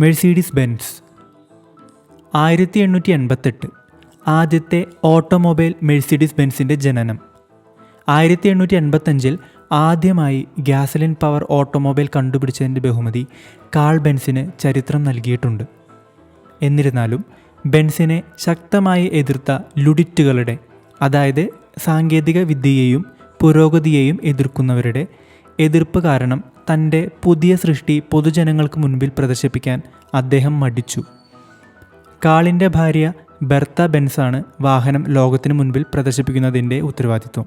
Mercedes Benz ആയിരത്തി എണ്ണൂറ്റി എൺപത്തെട്ട് ആദ്യത്തെ ഓട്ടോമൊബൈൽ മെഴ്സിഡിസ് ബെൻസിന്റെ ജനനം. ആയിരത്തി എണ്ണൂറ്റി എൺപത്തഞ്ചിൽ ആദ്യമായി ഗ്യാസലിൻ പവർ ഓട്ടോമൊബൈൽ കണ്ടുപിടിച്ചതിന്റെ ബഹുമതി കാൾ ബെൻസിന് ചരിത്രം നൽകിയിട്ടുണ്ട്. എന്നിരുന്നാലും ബെൻസിനെ ശക്തമായി എതിർത്ത ലുഡിറ്റുകളുടെ അതായത് സാങ്കേതിക വിദ്യയെയും പുരോഗതിയെയും എതിർക്കുന്നവരുടെ എതിർപ്പ് കാരണം തന്റെ പുതിയ സൃഷ്ടി പൊതുജനങ്ങൾക്ക് മുൻപിൽ പ്രദർശിപ്പിക്കാൻ അദ്ദേഹം മടിച്ചു. കാളിന്റെ ഭാര്യ ബെർത്ത ബെൻസാണ് വാഹനം ലോകത്തിന് മുൻപിൽ പ്രദർശിപ്പിക്കുന്നതിന്റെ ഉത്തരവാദിത്വം.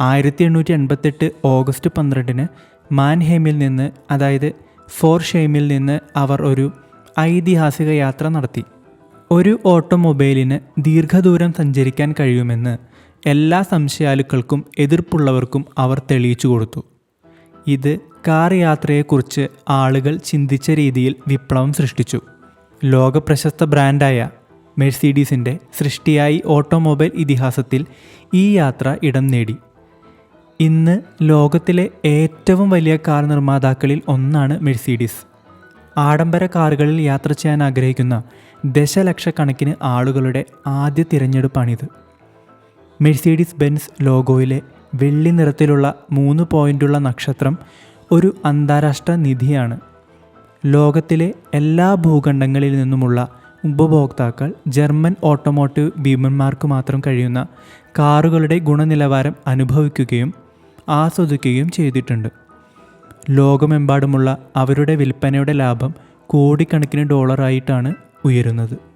ആയിരത്തി എണ്ണൂറ്റി എൺപത്തെട്ട് ഓഗസ്റ്റ് പന്ത്രണ്ടിന് മാൻഹേമിൽ നിന്ന് അതായത് ഫോർ ഫോർഷെയിമിൽ നിന്ന് അവർ ഒരു ഐതിഹാസിക യാത്ര നടത്തി. ഒരു ഓട്ടോമൊബൈലിന് ദീർഘദൂരം സഞ്ചരിക്കാൻ കഴിയുമെന്ന് എല്ലാ സംശയാലുക്കൾക്കും എതിർപ്പുള്ളവർക്കും അവർ തെളിയിച്ചു കൊടുത്തു. ഇത് കാർ യാത്രയെക്കുറിച്ച് ആളുകൾ ചിന്തിച്ച രീതിയിൽ വിപ്ലവം സൃഷ്ടിച്ചു. ലോകപ്രശസ്ത ബ്രാൻഡായ മെഴ്സീഡീസിന്റെ സൃഷ്ടിയായി ഓട്ടോമൊബൈൽ ഇതിഹാസത്തിൽ ഈ യാത്ര ഇടം നേടി. ഇന്ന് ലോകത്തിലെ ഏറ്റവും വലിയ കാർ നിർമ്മാതാക്കളിൽ ഒന്നാണ് മെഴ്സീഡീസ് ആഡംബര കാറുകളിൽ യാത്ര ചെയ്യാൻ ആഗ്രഹിക്കുന്ന ദശലക്ഷക്കണക്കിന് ആളുകളുടെ ആദ്യ തിരഞ്ഞെടുപ്പാണിത്. മെഴ്സീഡീസ് ബെൻസ് ലോഗോയിലെ വെള്ളി നിറത്തിലുള്ള മൂന്ന് പോയിന്റുള്ള നക്ഷത്രം ഒരു അന്താരാഷ്ട്ര നിധിയാണ്. ലോകത്തിലെ എല്ലാ ഭൂഖണ്ഡങ്ങളിൽ നിന്നുമുള്ള ഉപഭോക്താക്കൾ ജർമ്മൻ ഓട്ടോമോട്ടീവ് ഭീമന്മാർക്ക് മാത്രം കഴിയുന്ന കാറുകളുടെ ഗുണനിലവാരം അനുഭവിക്കുകയും ആസ്വദിക്കുകയും ചെയ്തിട്ടുണ്ട്. ലോകമെമ്പാടുമുള്ള അവരുടെ വിൽപ്പനയുടെ ലാഭം കോടിക്കണക്കിന് ഡോളറായിട്ടാണ് ഉയരുന്നത്.